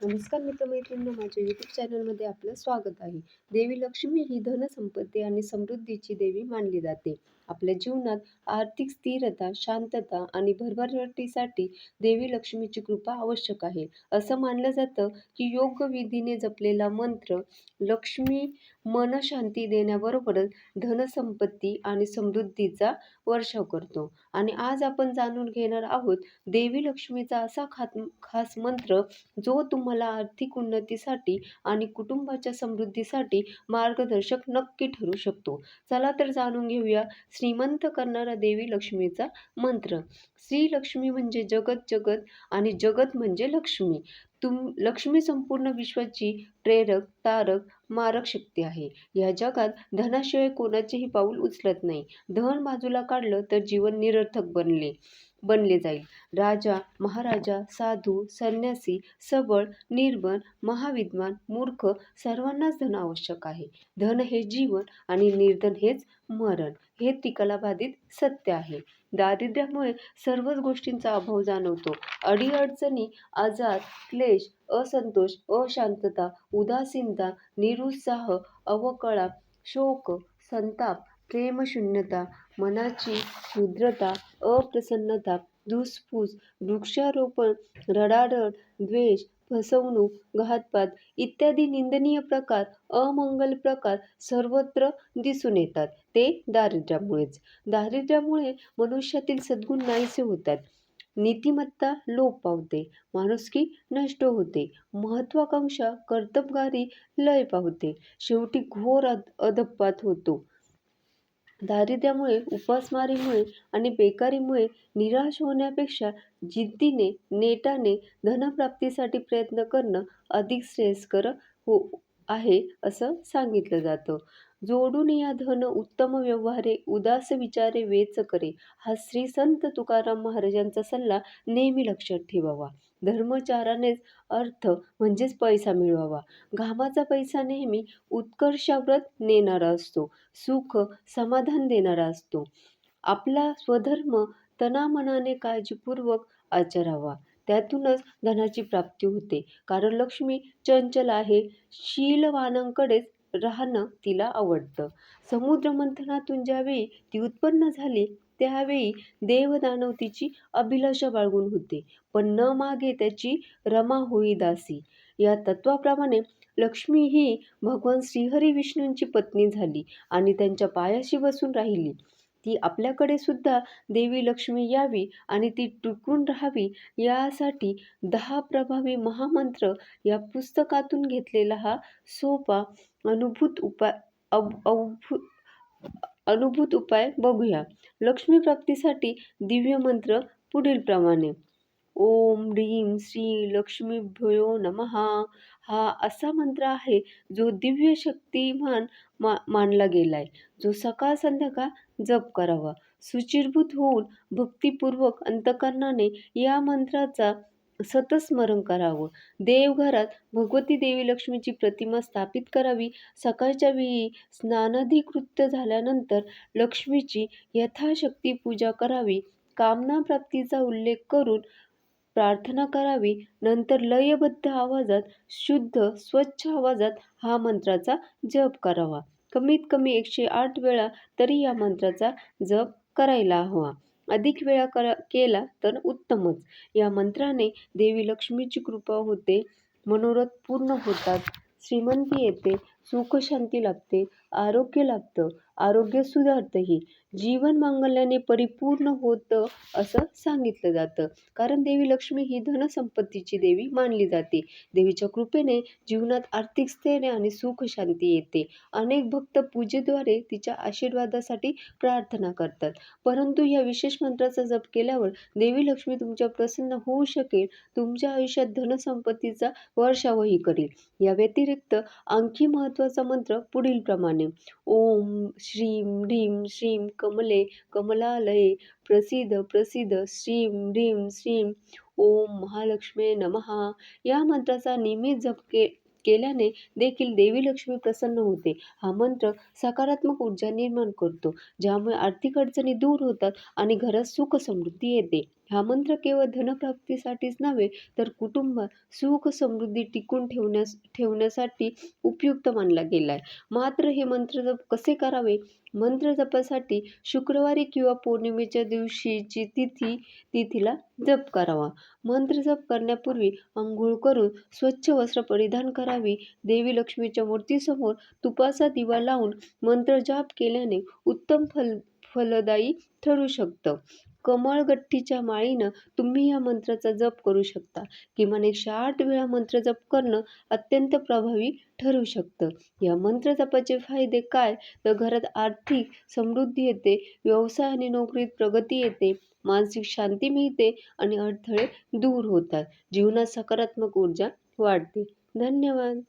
नमस्कार मित्रमैत्रिणींनो माझ्या यूट्यूब चॅनलमध्ये आपलं स्वागत आहे. देवी लक्ष्मी ही धनसंपत्ती आणि समृद्धीची देवी मानली जाते. आपल्या जीवनात आर्थिक स्थिरता शांतता आणि भरभराटीसाठी देवी लक्ष्मीची कृपा आवश्यक आहे. असं मानलं जातं की योग्य विधीने जपलेला मंत्र लक्ष्मी मनशांती देण्याबरोबरच धनसंपत्ती आणि समृद्धीचा वर्षाव करतो. आणि आज आपण जाणून घेणार आहोत देवी लक्ष्मीचा असा खात खास मंत्र जो तुम्हाला आर्थिक उन्नतीसाठी आणि कुटुंबाच्या समृद्धीसाठी मार्गदर्शक नक्की ठरू शकतो. चला तर जाणून घेऊया श्रीमंत करणारा देवी लक्ष्मीचा मंत्र. श्री लक्ष्मी म्हणजे जगत जगत आणि जगत म्हणजे लक्ष्मी. तुम लक्ष्मी संपूर्ण विश्वाची प्रेरक तारक मारक शक्ती आहे. या जगात धनाशिवाय कोणाचेही पाऊल उचलत नाही. धन बाजूला काढलं तर जीवन निरर्थक बनले बनले जाईल. राजा महाराजा साधू संन्यासी सबळ निर्बन महाविद्वान मूर्ख सर्वांनाच धन आवश्यक आहे. धन हे जीवन आणि निर्धन हेच मरण. हे तिकलाबाधित सत्य आहे. दारिद्र्यामुळे सर्वच गोष्टींचा अभाव जाणवतो. अडीअडचणी आजार क्लेश असंतोष अशांतता उदासीनता निरुत्साह अवकळा शोक संताप प्रेमशून्यता मनाची क्षुद्रता अप्रसन्नता धुसफूस वृक्षारोपण रडारड द्वेष फसवणूक घातपात इत्यादी निंदनीय प्रकार अमंगल प्रकार सर्वत्र दिसून येतात. ते दारिद्र्यामुळेच. दारिद्र्यामुळे मनुष्यातील सद्गुण नाहीसे होतात. नीतिमत्ता लोप पावते. माणुसकी नष्ट होते. महत्वाकांक्षा कर्तबगारी लय पावते. शेवटी घोर अध अधपात होतो. दारिद्र्यामुळे उपासमारीमुळे आणि बेकारीमुळे निराश होण्यापेक्षा जिद्दीने नेटाने धनप्राप्तीसाठी प्रयत्न करणं अधिक श्रेयस्कर हो आहे असं सांगितलं जातं. जोडून या धन उत्तम व्यवहारे उदास विचारे वेच करे. हा श्री संत तुकाराम महाराजांचा सल्ला नेहमी लक्षात ठेवावा. धर्मचारानेच अर्थ म्हणजेच पैसा मिळवावा. घामाचा पैसा नेहमी उत्कर्षाव्रत नेणारा असतो. सुख समाधान देणारा असतो. आपला स्वधर्म तनामनाने काळजीपूर्वक आचरावा. त्यातूनच धनाची प्राप्ती होते. कारण लक्ष्मी चंचल आहे. शीलवानांकडेच राहणं तिला आवडतं. समुद्रमंथनातून ज्यावेळी ती उत्पन्न झाली त्यावेळी देवदानव तिची अभिलाषा बाळगून होते. पण न मागे त्याची रमा होई दासी. या तत्वाप्रमाणे लक्ष्मी ही भगवान श्रीहरी विष्णूंची पत्नी झाली आणि त्यांच्या पायाशी बसून राहिली. ती आपल्याकडे सुद्धा देवी लक्ष्मी यावी आणि ती टिकून राहावी यासाठी दहा प्रभावी महामंत्र या पुस्तकातून घेतलेला हा सोपा अनुभूत उपाय अव अवभूत अनुभूत उपाय बघूया. लक्ष्मी प्राप्तीसाठी दिव्य मंत्र पुढील प्रमाणे ओम ह्रीम श्री लक्ष्मीभयो नमहा हा असा मंत्र आहे जो दिव्य शक्तिमान मा मानला गेलाय. जो सकाळ संध्याकाळ जप करावा. सुचिरभूत होऊन भक्तिपूर्वक अंतकरणाने या मंत्राचा सतत स्मरण करावं. देवघरात भगवती देवी लक्ष्मीची प्रतिमा स्थापित करावी. सकाळच्या वेळी स्नानाधिकृत्य झाल्यानंतर लक्ष्मीची यथाशक्ती पूजा करावी. कामना प्राप्तीचा उल्लेख करून प्रार्थना करावी. नंतर लयबद्ध आवाजात शुद्ध स्वच्छ आवाजात हा मंत्राचा जप करावा. कमीत कमी एकशे आठ वेळा तरी या मंत्राचा जप करायला हवा. अधिक वेळा करा केला तर उत्तमच. या मंत्राने देवी लक्ष्मीची कृपा होते मनोरथ पूर्ण होतात. श्रीमंती येते सुखशांती लाभते आरोग्य लाभतं. आरोग्य सुधारतंही. जीवन मांगल्याने परिपूर्ण होतं असं सांगितलं जातं. कारण देवी लक्ष्मी ही धनसंपत्तीची देवी मानली जाते. देवीच्या कृपेने जीवनात आर्थिक स्थैर्य आणि सुख शांती येते. अनेक भक्त पूजेद्वारे तिच्या आशीर्वादासाठी प्रार्थना करतात. परंतु या विशेष मंत्राचा जप केल्यावर देवी लक्ष्मी तुमच्या प्रसन्न होऊ शकेल तुमच्या आयुष्यात धनसंपत्तीचा वर्षावही करेल. या व्यतिरिक्त आणखी महत्त्वाचा मंत्र पुढील प्रमाणे ओम श्रीं ह्रीं श्रीं कमले कमलालये प्रसिद्ध प्रसिद्ध श्रीं ह्रीं श्रीं ओम महालक्ष्मी नमहा या मंत्राचा नियमित जप के केल्याने देखील देवी लक्ष्मी प्रसन्न होते. हा मंत्र सकारात्मक ऊर्जा निर्माण करतो. ज्यामुळे आर्थिक अडचणी दूर होतात आणि घरात सुख समृद्धी येते. हा मंत्र केवळ धनप्राप्तीसाठीच नव्हे तर कुटुंबात सुख समृद्धी टिकून ठेवण्यास ठेवण्यासाठी उपयुक्त मानला गेला आहे मात्र हे मंत्र जप कसे करावे? मंत्र जपासाठी शुक्रवारी किंवा पौर्णिमेच्या दिवशीची तिथी तिथीला जप करावा. मंत्र जप करण्यापूर्वी आंघोळ करून स्वच्छ वस्त्र परिधान करावी. देवी लक्ष्मीच्या मूर्तीसमोर तुपाचा दिवा लावून मंत्र जाप केल्याने उत्तम फल फलदायी ठरू शकतं. कमळगठ्ठीच्या माळीनं तुम्ही या मंत्राचा जप करू शकता. किमान एकशे आठ वेळा मंत्र जप करणं अत्यंत प्रभावी ठरू शकतं. या मंत्र जपाचे फायदे काय? तर घरात आर्थिक समृद्धी येते व्यवसाय आणि नोकरीत प्रगती येते मानसिक शांती मिळते आणि अडथळे दूर होतात. जीवनात सकारात्मक ऊर्जा वाढते. धन्यवाद.